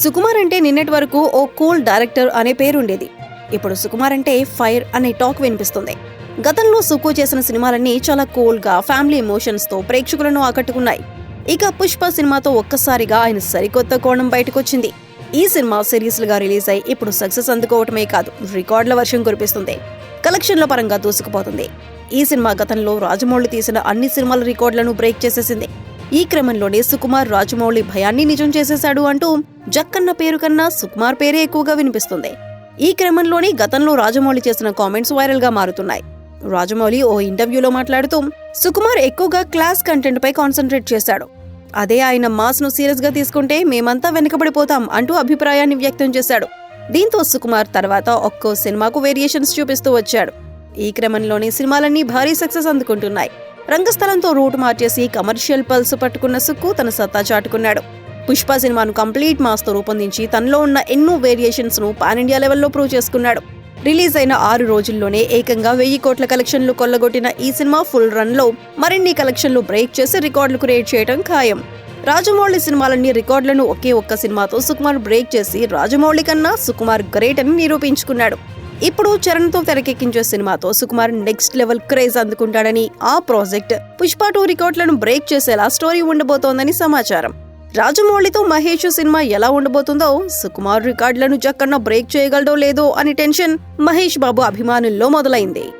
సుకుమార్ అంటే నిన్నటి వరకు ఓ కూల్ డైరెక్టర్ అనే పేరుండేది. ఇప్పుడు సుకుమార్ అంటే ఫైర్ అనే టాక్ వినిపిస్తుంది. గతంలో సుకు చేసిన సినిమాలన్నీ చాలా కూల్గా ఫ్యామిలీ ఎమోషన్స్తో ప్రేక్షకులను ఆకట్టుకున్నాయి. ఇక పుష్ప సినిమాతో ఒక్కసారిగా ఆయన సరికొత్త కోణం బయటకొచ్చింది. ఈ సినిమా సిరీస్లుగా రిలీజ్ అయి ఇప్పుడు సక్సెస్ అందుకోవటమే కాదు రికార్డుల వర్షం కురిపిస్తుంది. కలెక్షన్ల పరంగా దూసుకుపోతుంది. ఈ సినిమా గతంలో రాజమౌళి తీసిన అన్ని సినిమాల రికార్డులను బ్రేక్ చేసేసింది. ఈ క్రమంలోనే సుకుమార్ రాజమౌళి భయాన్ని నిజం చేసేశాడు అంటూ జక్కన్న పేరు కన్నా సుకుమార్ పేరే ఎక్కువగా వినిపిస్తుంది. ఈ క్రమంలోనే గతంలో రాజమౌళి చేసిన కామెంట్స్ వైరల్గా మారుతున్నాయి. రాజమౌళి ఓ ఇంటర్వ్యూలో మాట్లాడుతూ సుకుమార్ ఎక్కువగా క్లాస్ కంటెంట్ పై కాన్సన్ట్రేట్ చేశాడు. అదే ఆయన మాస్ను సీరియస్గా తీసుకుంటే మేమంతా వెనకబడిపోతాం అంటూ అభిప్రాయాన్ని వ్యక్తం చేశాడు. దీంతో సుకుమార్ తర్వాత ఒక్కో సినిమాకు వేరియేషన్స్ చూపిస్తూ వచ్చాడు. ఈ క్రమంలోనే సినిమాలన్నీ భారీ సక్సెస్ అందుకుంటున్నాయి. రంగస్థలంతో రూట్ మార్చేసి కమర్షియల్ పల్స్ పట్టుకున్న సుక్కు తన సత్తా చాటుకున్నాడు. పుష్ప సినిమాను కంప్లీట్ మాస్తో రూపొందించి తనలో ఉన్న ఎన్నో వేరియేషన్స్ను పాన్ ఇండియా లెవెల్లో ప్రూవ్ చేసుకున్నాడు. రిలీజ్ అయిన ఆరు రోజుల్లోనే ఏకంగా వెయ్యి కోట్ల కలెక్షన్లు కొల్లగొట్టిన ఈ సినిమా ఫుల్ రన్లో మరిన్ని కలెక్షన్లు బ్రేక్ చేసి రికార్డులు క్రియేట్ చేయడం ఖాయం. రాజమౌళి సినిమాలన్నీ రికార్డులను ఒకే ఒక్క సినిమాతో సుకుమార్ బ్రేక్ చేసి రాజమౌళి కన్నా సుకుమార్ గ్రేట్ అని నిరూపించుకున్నాడు. ఇప్పుడు చరణ్తో తెరకెక్కించే సినిమాతో సుకుమార్ నెక్స్ట్ లెవెల్ క్రేజ్ అందుకుంటాడని ఆ ప్రాజెక్ట్ పుష్ప టూ రికార్డులను బ్రేక్ చేసేలా స్టోరీ ఉండబోతోందని సమాచారం. రాజమౌళితో మహేష్ సినిమా ఎలా ఉండబోతుందో సుకుమార్ రికార్డులను జక్కన్న బ్రేక్ చేయగలడో లేదో అని టెన్షన్ మహేష్ బాబు అభిమానుల్లో మొదలైంది.